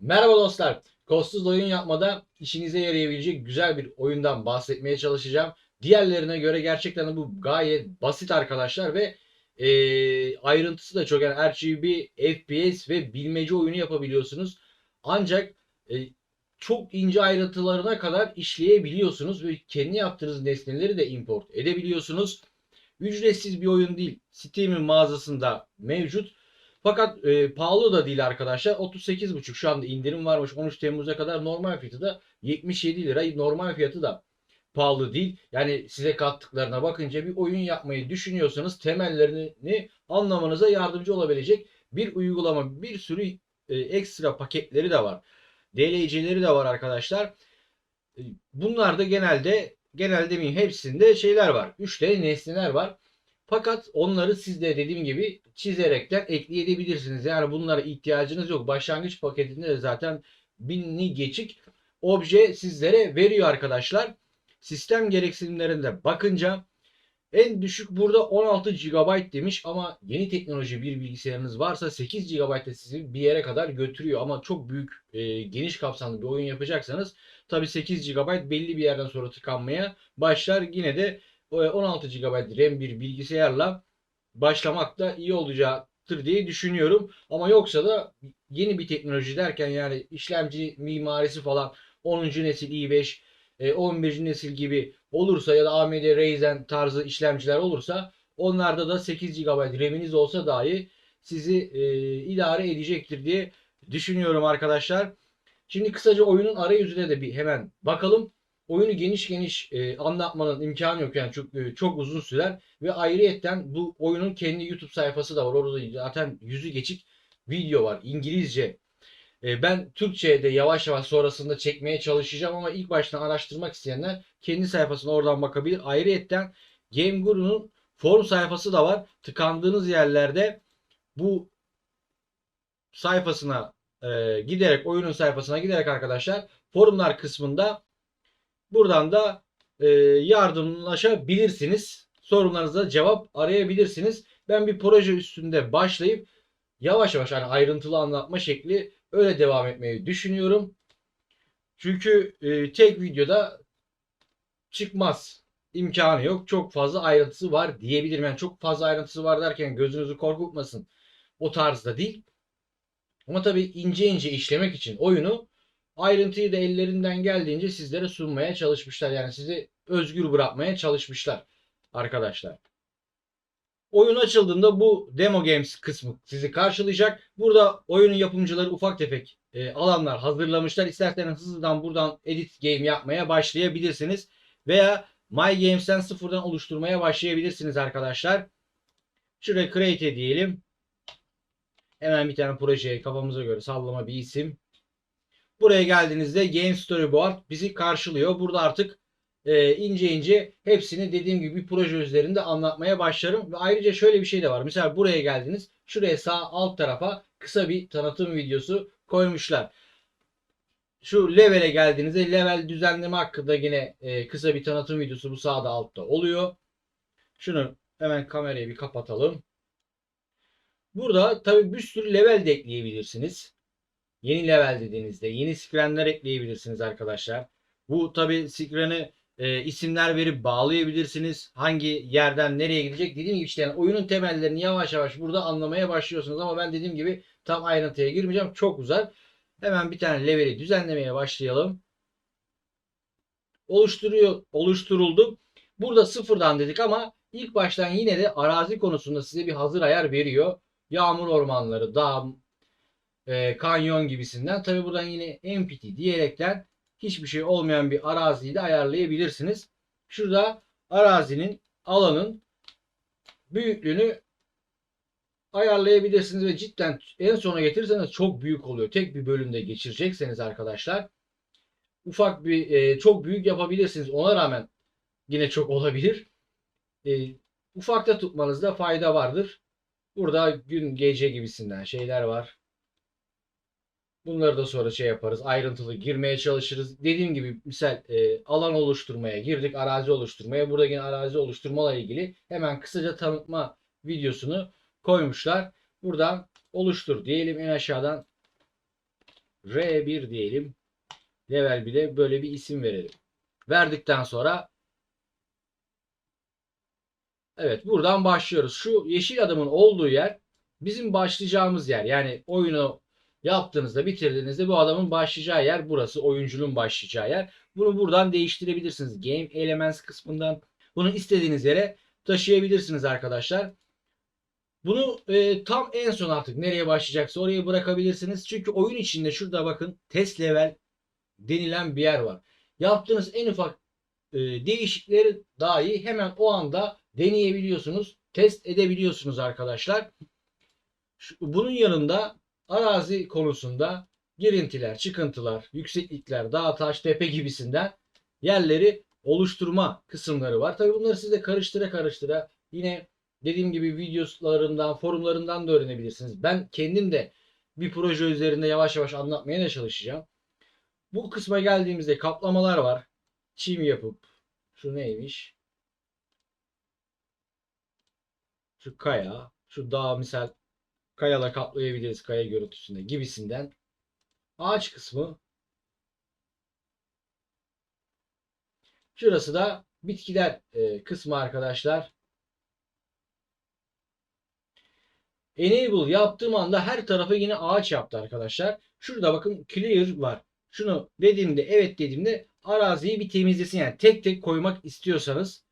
Merhaba dostlar. Kostsuz oyun yapmada işinize yarayabilecek güzel bir oyundan bahsetmeye çalışacağım. Diğerlerine göre gerçekten bu gayet basit arkadaşlar ve e, ayrıntısı da çok. Yani RGB, FPS ve bilmece oyunu yapabiliyorsunuz. Ancak e, çok ince ayrıntılarına kadar işleyebiliyorsunuz ve kendi yaptığınız nesneleri de import edebiliyorsunuz. Ücretsiz bir oyun değil. Steam'in mağazasında mevcut. Fakat e, pahalı da değil arkadaşlar. 38,5 şu anda indirim varmış. 13 Temmuz'a kadar normal fiyatı da 77 lira. Normal fiyatı da pahalı değil. Yani size kattıklarına bakınca bir oyun yapmayı düşünüyorsanız temellerini anlamanıza yardımcı olabilecek bir uygulama. Bir sürü e, ekstra paketleri de var. DLC'leri de var arkadaşlar. E, Bunlar da genelde genelde demeyeyim hepsinde şeyler var. 3D nesneler var. Fakat onları siz de dediğim gibi çizerekten ekleyebilirsiniz. Yani bunlara ihtiyacınız yok. Başlangıç paketinde de zaten binli geçik obje sizlere veriyor arkadaşlar. Sistem gereksinimlerinde bakınca en düşük burada 16 GB demiş ama yeni teknoloji bir bilgisayarınız varsa 8 GB de sizi bir yere kadar götürüyor. Ama çok büyük e, geniş kapsamlı bir oyun yapacaksanız tabi 8 GB belli bir yerden sonra tıkanmaya başlar. Yine de 16 GB RAM bir bilgisayarla başlamak da iyi olacaktır diye düşünüyorum. Ama yoksa da yeni bir teknoloji derken yani işlemci mimarisi falan 10. nesil i5, 11. nesil gibi olursa ya da AMD Ryzen tarzı işlemciler olursa onlarda da 8 GB RAM'iniz olsa dahi sizi e, idare edecektir diye düşünüyorum arkadaşlar. Şimdi kısaca oyunun arayüzüne de bir hemen bakalım oyunu geniş geniş e, anlatmanın imkanı yok yani çok e, çok uzun sürer ve ayrıyetten bu oyunun kendi YouTube sayfası da var. Orada zaten yüzü geçik video var İngilizce. E, ben Türkçe'de yavaş yavaş sonrasında çekmeye çalışacağım ama ilk baştan araştırmak isteyenler kendi sayfasına oradan bakabilir. Ayrıyetten Game Guru'nun forum sayfası da var. Tıkandığınız yerlerde bu sayfasına e, giderek oyunun sayfasına giderek arkadaşlar forumlar kısmında Buradan da e, yardımlaşabilirsiniz. Sorunlarınıza cevap arayabilirsiniz. Ben bir proje üstünde başlayıp yavaş yavaş hani ayrıntılı anlatma şekli öyle devam etmeyi düşünüyorum. Çünkü e, tek videoda çıkmaz. imkanı yok. Çok fazla ayrıntısı var diyebilirim. Yani çok fazla ayrıntısı var derken gözünüzü korkutmasın. O tarzda değil. Ama tabii ince ince işlemek için oyunu ayrıntıyı da ellerinden geldiğince sizlere sunmaya çalışmışlar. Yani sizi özgür bırakmaya çalışmışlar arkadaşlar. Oyun açıldığında bu Demo Games kısmı sizi karşılayacak. Burada oyunun yapımcıları ufak tefek e, alanlar hazırlamışlar. İsterseniz hızlıdan buradan edit game yapmaya başlayabilirsiniz. Veya My Games'ten sıfırdan oluşturmaya başlayabilirsiniz arkadaşlar. Şuraya create diyelim. Hemen bir tane projeye kafamıza göre sallama bir isim. Buraya geldiğinizde Game Storyboard bizi karşılıyor. Burada artık e, ince ince hepsini dediğim gibi bir proje üzerinde anlatmaya başlarım. Ve ayrıca şöyle bir şey de var. Mesela buraya geldiniz. Şuraya sağ alt tarafa kısa bir tanıtım videosu koymuşlar. Şu level'e geldiğinizde level düzenleme hakkında yine e, kısa bir tanıtım videosu bu sağda altta oluyor. Şunu hemen kamerayı bir kapatalım. Burada tabi bir sürü level de ekleyebilirsiniz. Yeni level dediğinizde yeni skrenler ekleyebilirsiniz arkadaşlar. Bu tabi skren'i e, isimler verip bağlayabilirsiniz. Hangi yerden nereye gidecek dediğim gibi işte yani oyunun temellerini yavaş yavaş burada anlamaya başlıyorsunuz. Ama ben dediğim gibi tam ayrıntıya girmeyeceğim. Çok uzar. Hemen bir tane leveli düzenlemeye başlayalım. Oluşturuyor, oluşturuldu. Burada sıfırdan dedik ama ilk baştan yine de arazi konusunda size bir hazır ayar veriyor. Yağmur ormanları, dağ, e, kanyon gibisinden. Tabi buradan yine empty diyerekten hiçbir şey olmayan bir araziyi de ayarlayabilirsiniz. Şurada arazinin alanın büyüklüğünü ayarlayabilirsiniz ve cidden en sona getirirseniz çok büyük oluyor. Tek bir bölümde geçirecekseniz arkadaşlar ufak bir e, çok büyük yapabilirsiniz. Ona rağmen yine çok olabilir. E, ufakta tutmanızda fayda vardır. Burada gün gece gibisinden şeyler var. Bunları da sonra şey yaparız. Ayrıntılı girmeye çalışırız. Dediğim gibi misal e, alan oluşturmaya girdik. Arazi oluşturmaya. Burada yine arazi oluşturmayla ilgili hemen kısaca tanıtma videosunu koymuşlar. Buradan oluştur diyelim en aşağıdan R1 diyelim. Level 1'e böyle bir isim verelim. Verdikten sonra Evet buradan başlıyoruz. Şu yeşil adamın olduğu yer bizim başlayacağımız yer. Yani oyunu yaptığınızda bitirdiğinizde bu adamın başlayacağı yer burası. Oyuncunun başlayacağı yer. Bunu buradan değiştirebilirsiniz. Game Elements kısmından bunu istediğiniz yere taşıyabilirsiniz arkadaşlar. Bunu e, tam en son artık nereye başlayacaksa oraya bırakabilirsiniz. Çünkü oyun içinde şurada bakın test level denilen bir yer var. Yaptığınız en ufak e, değişikleri dahi hemen o anda deneyebiliyorsunuz. Test edebiliyorsunuz arkadaşlar. Bunun yanında arazi konusunda girintiler, çıkıntılar, yükseklikler, dağ, taş, tepe gibisinden yerleri oluşturma kısımları var. Tabii bunları siz de karıştıra karıştıra yine dediğim gibi videolarından, forumlarından da öğrenebilirsiniz. Ben kendim de bir proje üzerinde yavaş yavaş anlatmaya da çalışacağım. Bu kısma geldiğimizde kaplamalar var. Çim yapıp şu neymiş? Şu kaya, şu dağ misal kayala kaplayabiliriz kaya görüntüsünde gibisinden. Ağaç kısmı. Şurası da bitkiler e, kısmı arkadaşlar. Enable yaptığım anda her tarafı yine ağaç yaptı arkadaşlar. Şurada bakın clear var. Şunu dediğimde evet dediğimde araziyi bir temizlesin. Yani tek tek koymak istiyorsanız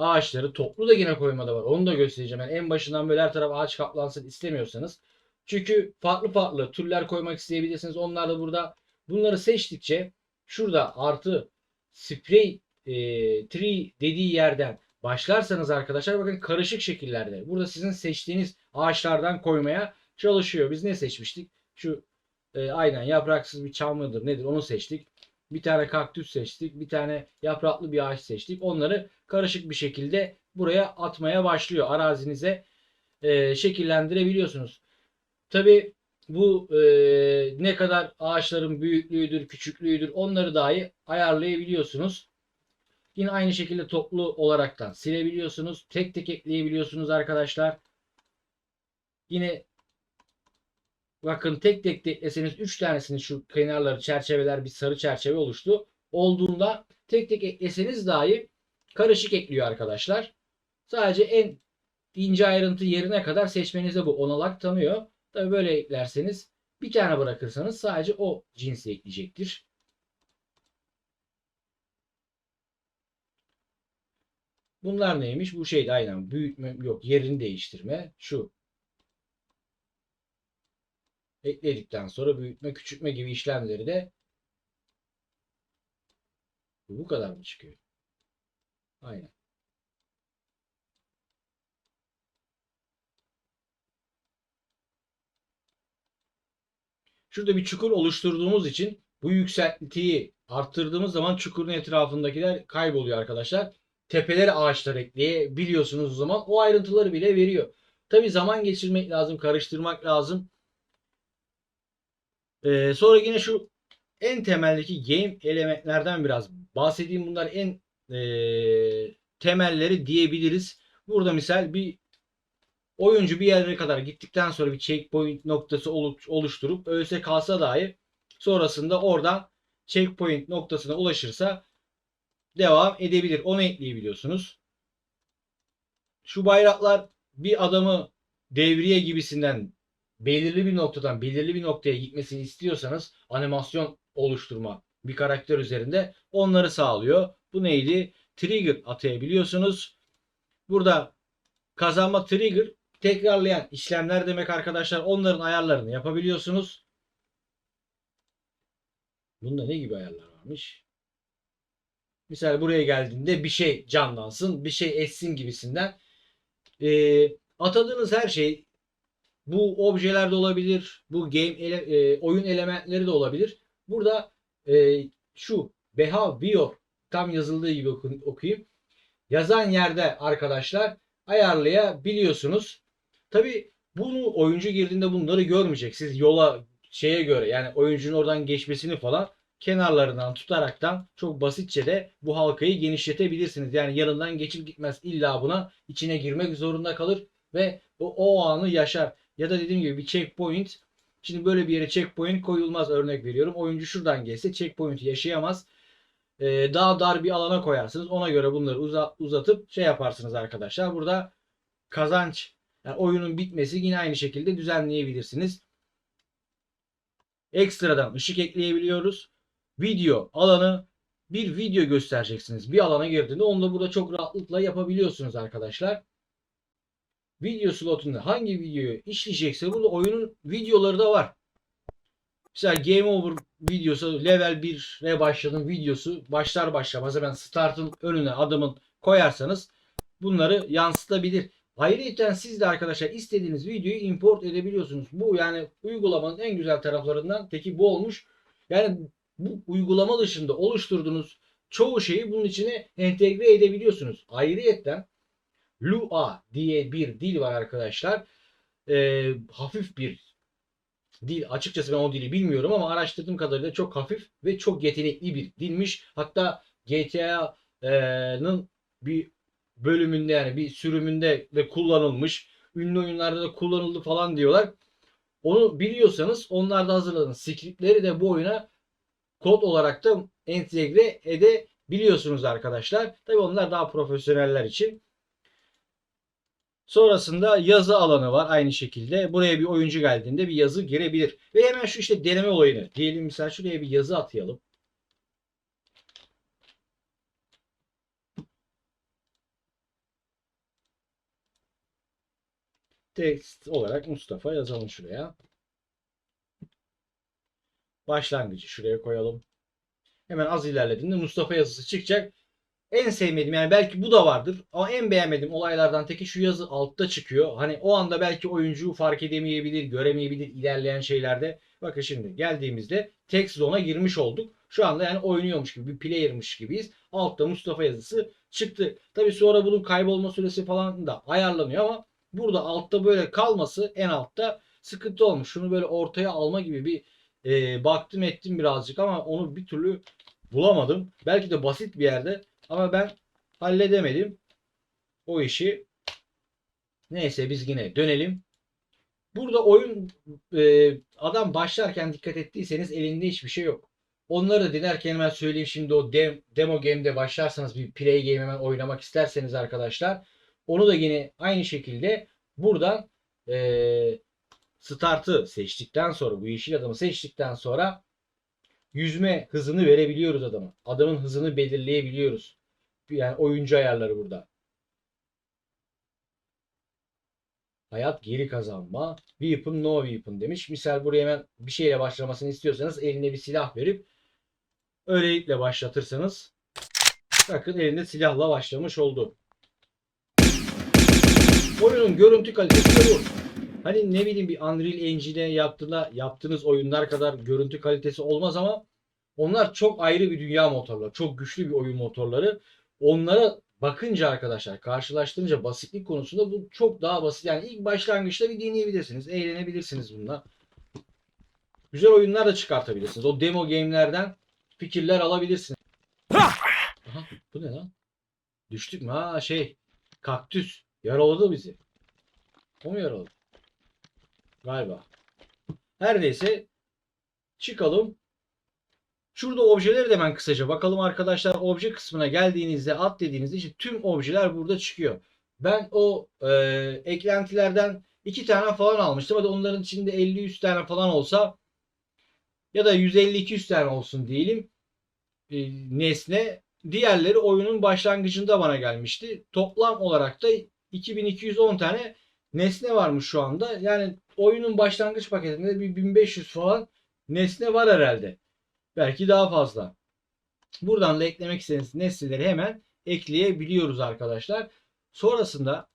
ağaçları toplu da yine koymada var. Onu da göstereceğim. Yani en başından böyle her taraf ağaç kaplansın istemiyorsanız. Çünkü farklı farklı türler koymak isteyebilirsiniz. Onlar da burada. Bunları seçtikçe şurada artı sprey e, tree dediği yerden başlarsanız arkadaşlar bakın karışık şekillerde. Burada sizin seçtiğiniz ağaçlardan koymaya çalışıyor. Biz ne seçmiştik? Şu e, aynen yapraksız bir çam mıdır nedir onu seçtik. Bir tane kaktüs seçtik. Bir tane yapraklı bir ağaç seçtik. Onları karışık bir şekilde buraya atmaya başlıyor. Arazinize e, şekillendirebiliyorsunuz. Tabi bu e, ne kadar ağaçların büyüklüğüdür, küçüklüğüdür onları dahi ayarlayabiliyorsunuz. Yine aynı şekilde toplu olaraktan silebiliyorsunuz. Tek tek ekleyebiliyorsunuz arkadaşlar. Yine bakın tek tek de ekleseniz 3 tanesini şu kenarları çerçeveler bir sarı çerçeve oluştu. Olduğunda tek tek ekleseniz dahi karışık ekliyor arkadaşlar. Sadece en ince ayrıntı yerine kadar seçmenize bu onanak tanıyor. Tabi böyle eklerseniz bir tane bırakırsanız sadece o cinsi ekleyecektir. Bunlar neymiş? Bu şeydi aynen büyütme yok yerini değiştirme. Şu ekledikten sonra büyütme küçültme gibi işlemleri de bu kadar mı çıkıyor? Aynen. Şurada bir çukur oluşturduğumuz için bu yükseltiyi arttırdığımız zaman çukurun etrafındakiler kayboluyor arkadaşlar. Tepelere ağaçlar ekleyebiliyorsunuz o zaman. O ayrıntıları bile veriyor. Tabi zaman geçirmek lazım, karıştırmak lazım. Ee, sonra yine şu en temeldeki game elementlerden biraz bahsedeyim. Bunlar en e, temelleri diyebiliriz. Burada misal bir oyuncu bir yere kadar gittikten sonra bir checkpoint noktası oluşturup ölse kalsa dahi sonrasında oradan checkpoint noktasına ulaşırsa devam edebilir. Onu ekleyebiliyorsunuz. Şu bayraklar bir adamı devriye gibisinden belirli bir noktadan belirli bir noktaya gitmesini istiyorsanız animasyon oluşturma bir karakter üzerinde onları sağlıyor. Bu neydi? Trigger atayabiliyorsunuz. Burada kazanma trigger tekrarlayan işlemler demek arkadaşlar. Onların ayarlarını yapabiliyorsunuz. Bunda ne gibi ayarlar varmış? Misal buraya geldiğinde bir şey canlansın, bir şey etsin gibisinden. E, atadığınız her şey bu objeler de olabilir, bu game ele, e, oyun elementleri de olabilir. Burada e, şu behavior tam yazıldığı gibi okuyayım. Yazan yerde arkadaşlar ayarlayabiliyorsunuz. Tabi bunu oyuncu girdiğinde bunları görmeyecek. Siz yola şeye göre yani oyuncunun oradan geçmesini falan kenarlarından tutaraktan çok basitçe de bu halkayı genişletebilirsiniz. Yani yanından geçip gitmez. İlla buna içine girmek zorunda kalır ve o, o anı yaşar. Ya da dediğim gibi bir checkpoint Şimdi böyle bir yere checkpoint koyulmaz örnek veriyorum. Oyuncu şuradan gelse checkpoint'i yaşayamaz. Ee, daha dar bir alana koyarsınız. Ona göre bunları uza- uzatıp şey yaparsınız arkadaşlar. Burada kazanç yani oyunun bitmesi yine aynı şekilde düzenleyebilirsiniz. Ekstradan ışık ekleyebiliyoruz. Video alanı bir video göstereceksiniz. Bir alana girdiğinde onu da burada çok rahatlıkla yapabiliyorsunuz arkadaşlar. Video slotunda hangi videoyu işleyecekse burada oyunun videoları da var. Mesela Game Over videosu level 1'e başladığın videosu başlar başlamaz hemen startın önüne adımın koyarsanız bunları yansıtabilir. Ayrıca siz de arkadaşlar istediğiniz videoyu import edebiliyorsunuz. Bu yani uygulamanın en güzel taraflarından teki bu olmuş. Yani bu uygulama dışında oluşturduğunuz çoğu şeyi bunun içine entegre edebiliyorsunuz. Ayrıyetten Lua diye bir dil var arkadaşlar. Ee, hafif bir dil. Açıkçası ben o dili bilmiyorum ama araştırdığım kadarıyla çok hafif ve çok yetenekli bir dilmiş. Hatta GTA'nın bir bölümünde yani bir sürümünde de kullanılmış. Ünlü oyunlarda da kullanıldı falan diyorlar. Onu biliyorsanız onlarda hazırladığınız scriptleri de bu oyuna kod olarak da entegre edebiliyorsunuz arkadaşlar. Tabi onlar daha profesyoneller için. Sonrasında yazı alanı var aynı şekilde. Buraya bir oyuncu geldiğinde bir yazı girebilir. Ve hemen şu işte deneme olayını. Diyelim mesela şuraya bir yazı atayalım. Text olarak Mustafa yazalım şuraya. Başlangıcı şuraya koyalım. Hemen az ilerlediğinde Mustafa yazısı çıkacak. En sevmediğim yani belki bu da vardır ama en beğenmediğim olaylardan teki şu yazı altta çıkıyor. Hani o anda belki oyuncu fark edemeyebilir, göremeyebilir ilerleyen şeylerde. Bakın şimdi geldiğimizde text zone'a girmiş olduk. Şu anda yani oynuyormuş gibi bir player'mış gibiyiz. Altta Mustafa yazısı çıktı. Tabi sonra bunun kaybolma süresi falan da ayarlanıyor ama burada altta böyle kalması en altta sıkıntı olmuş. Şunu böyle ortaya alma gibi bir e, baktım ettim birazcık ama onu bir türlü bulamadım. Belki de basit bir yerde ama ben halledemedim o işi. Neyse biz yine dönelim. Burada oyun e, adam başlarken dikkat ettiyseniz elinde hiçbir şey yok. Onları da dilerken hemen söyleyeyim şimdi o dem, demo game'de başlarsanız bir play game hemen oynamak isterseniz arkadaşlar onu da yine aynı şekilde buradan e, startı seçtikten sonra bu yeşil adamı seçtikten sonra yüzme hızını verebiliyoruz adama. Adamın hızını belirleyebiliyoruz. Yani oyuncu ayarları burada. Hayat geri kazanma. Weapon no weapon demiş. Misal buraya hemen bir şeyle başlamasını istiyorsanız eline bir silah verip öylelikle başlatırsanız bakın elinde silahla başlamış oldu. Oyunun görüntü kalitesi de bu. Hani ne bileyim bir Unreal Engine'e yaptığında yaptığınız oyunlar kadar görüntü kalitesi olmaz ama onlar çok ayrı bir dünya motorları. Çok güçlü bir oyun motorları. Onlara bakınca arkadaşlar karşılaştırınca basitlik konusunda bu çok daha basit. Yani ilk başlangıçta bir deneyebilirsiniz. Eğlenebilirsiniz bununla. Güzel oyunlar da çıkartabilirsiniz. O demo game'lerden fikirler alabilirsiniz. Aha, bu ne lan? Düştük mü? Ha şey kaktüs yaraladı bizi. O mu yaraladı? Galiba. Her neyse çıkalım. Şurada objeleri de hemen kısaca bakalım arkadaşlar. Obje kısmına geldiğinizde at dediğinizde işte tüm objeler burada çıkıyor. Ben o e, eklentilerden iki tane falan almıştım. Hadi onların içinde 50-100 tane falan olsa ya da 150-200 tane olsun diyelim e, nesne. Diğerleri oyunun başlangıcında bana gelmişti. Toplam olarak da 2210 tane nesne varmış şu anda. Yani oyunun başlangıç paketinde bir 1500 falan nesne var herhalde. Belki daha fazla. Buradan da eklemek istediğiniz nesneleri hemen ekleyebiliyoruz arkadaşlar. Sonrasında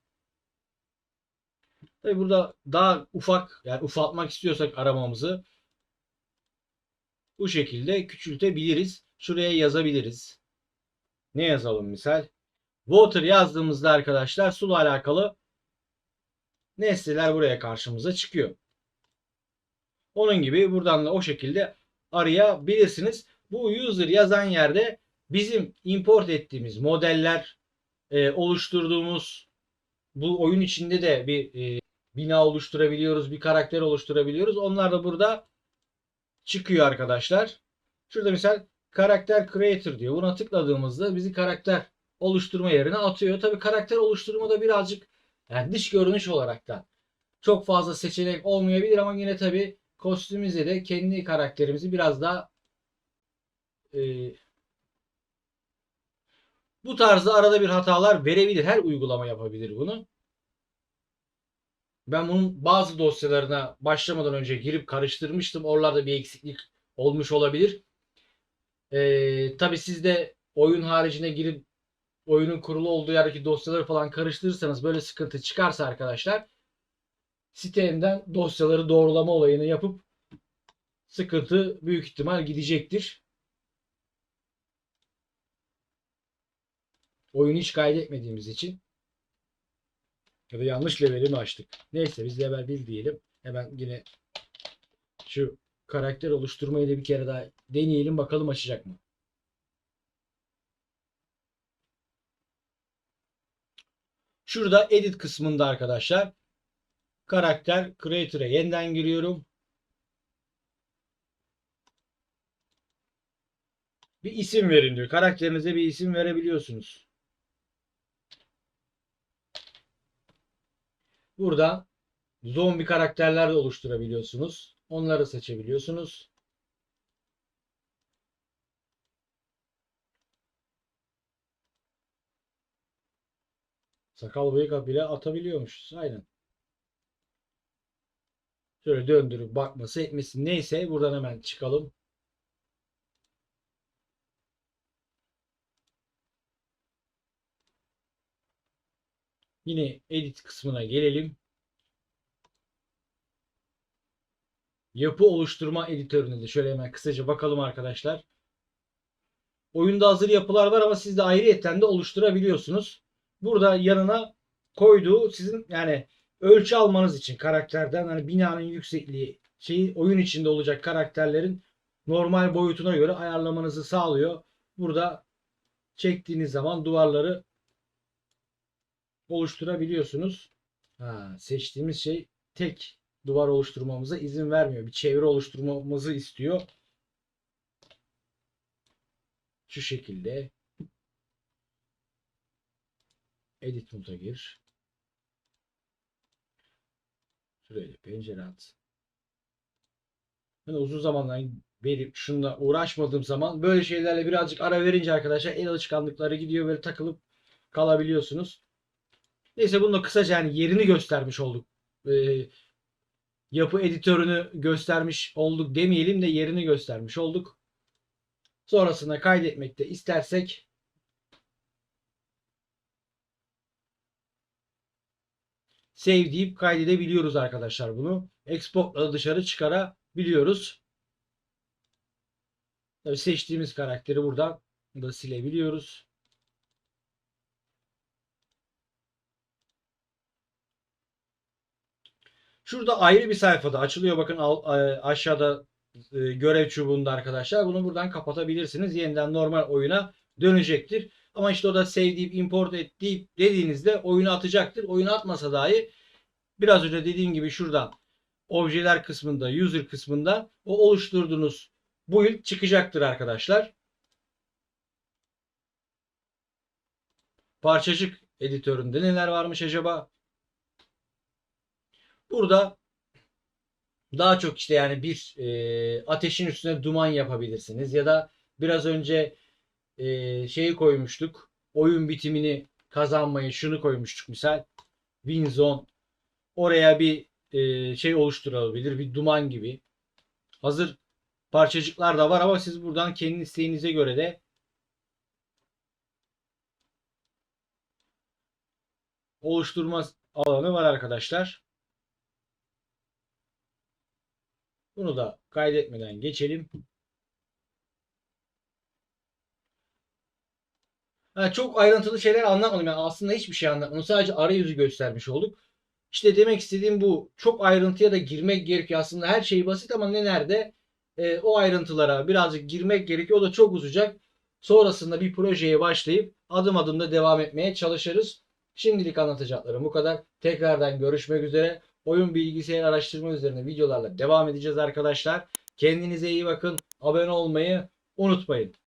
tabi burada daha ufak yani ufaltmak istiyorsak aramamızı bu şekilde küçültebiliriz. Şuraya yazabiliriz. Ne yazalım misal? Water yazdığımızda arkadaşlar suyla alakalı nesneler buraya karşımıza çıkıyor. Onun gibi buradan da o şekilde arayabilirsiniz. Bu user yazan yerde bizim import ettiğimiz modeller e, oluşturduğumuz bu oyun içinde de bir e, bina oluşturabiliyoruz, bir karakter oluşturabiliyoruz. Onlar da burada çıkıyor arkadaşlar. Şurada misal karakter creator diyor. Buna tıkladığımızda bizi karakter oluşturma yerine atıyor. Tabii karakter oluşturmada birazcık yani dış görünüş olaraktan çok fazla seçenek olmayabilir ama yine tabii kostümümüzde de kendi karakterimizi biraz daha e, bu tarzda arada bir hatalar verebilir. Her uygulama yapabilir bunu. Ben bunun bazı dosyalarına başlamadan önce girip karıştırmıştım. Oralarda bir eksiklik olmuş olabilir. Ee, tabii siz de oyun haricine girip oyunun kurulu olduğu yerdeki dosyaları falan karıştırırsanız böyle sıkıntı çıkarsa arkadaşlar sitemden dosyaları doğrulama olayını yapıp sıkıntı büyük ihtimal gidecektir. Oyunu hiç kaydetmediğimiz için ya da yanlış leveli mi açtık? Neyse biz level 1 diyelim. Hemen yine şu karakter oluşturmayı da bir kere daha deneyelim bakalım açacak mı? Şurada edit kısmında arkadaşlar karakter creator'a yeniden giriyorum. Bir isim verin diyor. Karakterinize bir isim verebiliyorsunuz. Burada zombi karakterler de oluşturabiliyorsunuz. Onları seçebiliyorsunuz. Sakal bıyık bile atabiliyormuşuz. Aynen. Şöyle döndürüp bakması etmesi neyse buradan hemen çıkalım. Yine edit kısmına gelelim. Yapı oluşturma editörüne de şöyle hemen kısaca bakalım arkadaşlar. Oyunda hazır yapılar var ama siz de ayrıyetten de oluşturabiliyorsunuz. Burada yanına koyduğu sizin yani ölçü almanız için karakterden hani binanın yüksekliği şeyi oyun içinde olacak karakterlerin normal boyutuna göre ayarlamanızı sağlıyor. Burada çektiğiniz zaman duvarları oluşturabiliyorsunuz. Ha, seçtiğimiz şey tek duvar oluşturmamıza izin vermiyor. Bir çevre oluşturmamızı istiyor. Şu şekilde. Edit moda gir. Şuraya pencere at. Ben uzun zamandan beri şununla uğraşmadığım zaman böyle şeylerle birazcık ara verince arkadaşlar el alışkanlıkları gidiyor böyle takılıp kalabiliyorsunuz. Neyse bunu da kısaca yani yerini göstermiş olduk. Ee, yapı editörünü göstermiş olduk demeyelim de yerini göstermiş olduk. Sonrasında kaydetmekte istersek save deyip kaydedebiliyoruz arkadaşlar bunu. Export'la dışarı çıkarabiliyoruz. Tabii seçtiğimiz karakteri buradan da silebiliyoruz. Şurada ayrı bir sayfada açılıyor. Bakın aşağıda e, görev çubuğunda arkadaşlar. Bunu buradan kapatabilirsiniz. Yeniden normal oyuna dönecektir. Ama işte orada save deyip import et deyip dediğinizde oyunu atacaktır. Oyunu atmasa dahi biraz önce dediğim gibi şuradan objeler kısmında, user kısmında o oluşturduğunuz build çıkacaktır arkadaşlar. Parçacık editöründe neler varmış acaba? Burada daha çok işte yani bir e, ateşin üstüne duman yapabilirsiniz ya da biraz önce e, şeyi koymuştuk. Oyun bitimini kazanmayı şunu koymuştuk misal. Win zone. Oraya bir e, şey oluşturabilir. Bir duman gibi. Hazır parçacıklar da var ama siz buradan kendi isteğinize göre de oluşturma alanı var arkadaşlar. Bunu da kaydetmeden geçelim. Ha, çok ayrıntılı şeyler anlatmadım. Yani aslında hiçbir şey anlatmadım. Sadece arayüzü göstermiş olduk. İşte demek istediğim bu. Çok ayrıntıya da girmek gerekiyor. Aslında her şey basit ama ne nerede? E, o ayrıntılara birazcık girmek gerekiyor. O da çok uzayacak. Sonrasında bir projeye başlayıp adım adım da devam etmeye çalışırız. Şimdilik anlatacaklarım bu kadar. Tekrardan görüşmek üzere. oyun bilgisayar araştırma üzerine videolarla devam edeceğiz arkadaşlar. Kendinize iyi bakın. Abone olmayı unutmayın.